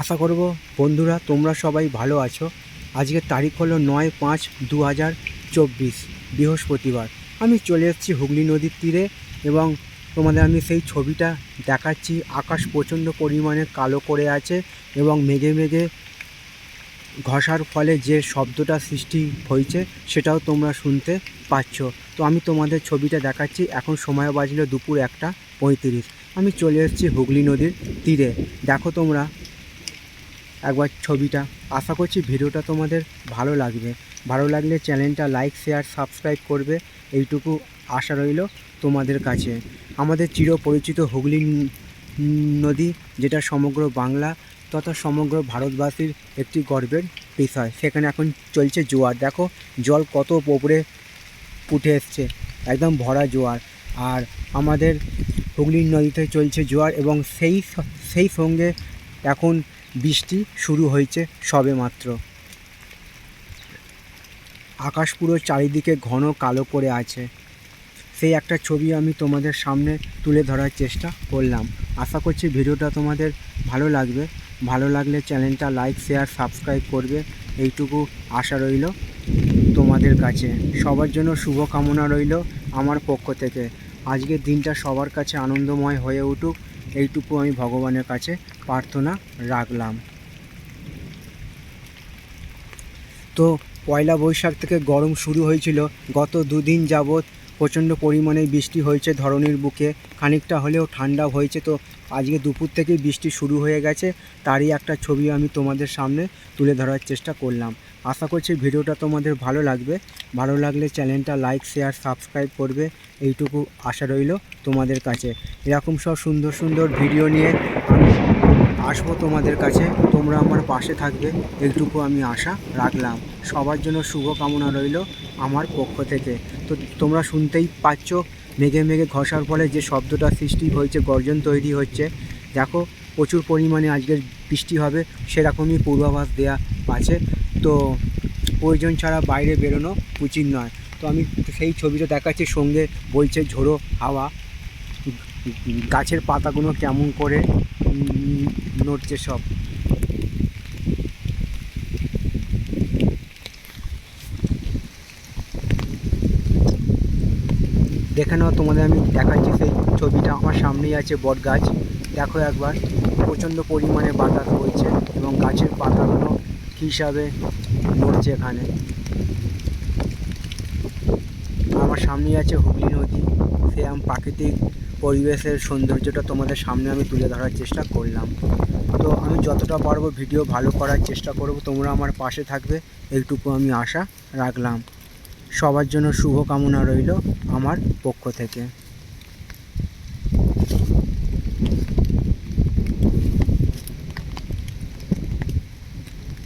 আশা করব বন্ধুরা তোমরা সবাই ভালো আছো। আজকের তারিখ হলো নয় পাঁচ দু হাজার চব্বিশ, বৃহস্পতিবার। আমি চলে এসেছি হুগলি নদীর তীরে এবং তোমাদের আমি সেই ছবিটা দেখাচ্ছি। আকাশ প্রচণ্ড পরিমাণে কালো করে আছে এবং মেঘে মেঘে ঘষার ফলে যে শব্দটা সৃষ্টি হয়েছে সেটাও তোমরা শুনতে পাচ্ছ। তো আমি তোমাদের ছবিটা দেখাচ্ছি। এখন সময় বাজলো দুপুর একটা পঁয়ত্রিশ। আমি চলে এসেছি হুগলি নদীর তীরে। দেখো তোমরা একবার ছবিটা। আশা করছি ভিডিওটা তোমাদের ভালো লাগবে। ভালো লাগলে চ্যানেলটা লাইক শেয়ার সাবস্ক্রাইব করবে। এইটুকু আশা রইল তোমাদের কাছে। আমাদের চিরপরিচিত হুগলি নদী, যেটা সমগ্র বাংলা তথা সমগ্র ভারতবাসীর একটি গর্বের বিষয়। সেখানে এখন চলছে জোয়ার। দেখো, জল কত ওপরে উঠে এসছে। একদম ভরা জোয়ার। আর আমাদের হুগলি নদীতে চলছে জোয়ার এবং সেই সেই সঙ্গে এখন বৃষ্টি শুরু হয়েছে সবে মাত্র। আকাশ পুরো চারিদিকে ঘন কালো করে আছে। সেই একটা ছবি আমি তোমাদের সামনে তুলে ধরার চেষ্টা করলাম। আশা করছি ভিডিওটা তোমাদের ভালো লাগবে। ভালো লাগলে চ্যানেলটা লাইক, শেয়ার, সাবস্ক্রাইব করবে। এইটুকু আশা রইল তোমাদের কাছে। সবার জন্য শুভকামনা রইল আমার পক্ষ থেকে। আজকের দিনটা সবার কাছে আনন্দময় হয়ে উঠুক। এইটুকু আমি ভগবানের কাছে প্রার্থনা রাখলাম। তো পয়লা বৈশাখ থেকে গরম শুরু হয়েছিল। গত দুদিন যাবৎ প্রচণ্ড পরিমাণে বৃষ্টি হয়েছে ধরনের বুকে। খানিকটা হলেও ঠান্ডা হয়েছে তো আজকে দুপুর থেকেই বৃষ্টি শুরু হয়ে গেছে। তারই একটা ছবি আমি তোমাদের সামনে তুলে ধরার চেষ্টা করলাম। আশা করছি ভিডিওটা তোমাদের ভালো লাগবে। ভালো লাগলে চ্যানেলটা লাইক, শেয়ার, সাবস্ক্রাইব করবে। এইটুকু আশা রইল তোমাদের কাছে। এরকম সব সুন্দর সুন্দর ভিডিও নিয়ে আমি আসব তোমাদের কাছে, তোমরা আমার পাশে থাকবে, এইটুকু আমি আশা রাখলাম। সবার জন্য শুভ কামনা রইল আমার পক্ষ থেকে। তো তোমরা শুনতেই পাচ্ছ, মেঘে মেঘে ঘষার ফলে যে শব্দটা সৃষ্টি হয়েছে, গর্জন তৈরি হচ্ছে। দেখো, প্রচুর পরিমাণে আজকের বৃষ্টি হবে, সেরকমই পূর্বাভাস দেয়া আছে। তো প্রয়োজন ছাড়া বাইরে বেরোনো উচিত নয়। তো আমি সেই ছবিটা দেখাচ্ছি, সঙ্গে বলছে ঝোড়ো হাওয়া। গাছের পাতাগুলো কেমন করে নড়ছে সব। দেখে নাও, তোমাদের আমি দেখাচ্ছি সেই ছবিটা। আমার সামনেই আছে বট গাছ। দেখো একবার, প্রচণ্ড পরিমাণে বাতাস বইছে এবং গাছের পাতাগুলো কী হিসাবে নড়ছে এখানে। আমার সামনেই আছে হুগলি নদী। সে আমি প্রাকৃতিক পরিবেশের সৌন্দর্যটা তোমাদের সামনে আমি তুলে ধরার চেষ্টা করলাম। তো আমি যতটা পারব ভিডিও ভালো করার চেষ্টা করব, তোমরা আমার পাশে থাকবে, এইটুকু আমি আশা রাখলাম। সবার জন্য শুভ কামনা রইল আমার পক্ষ থেকে।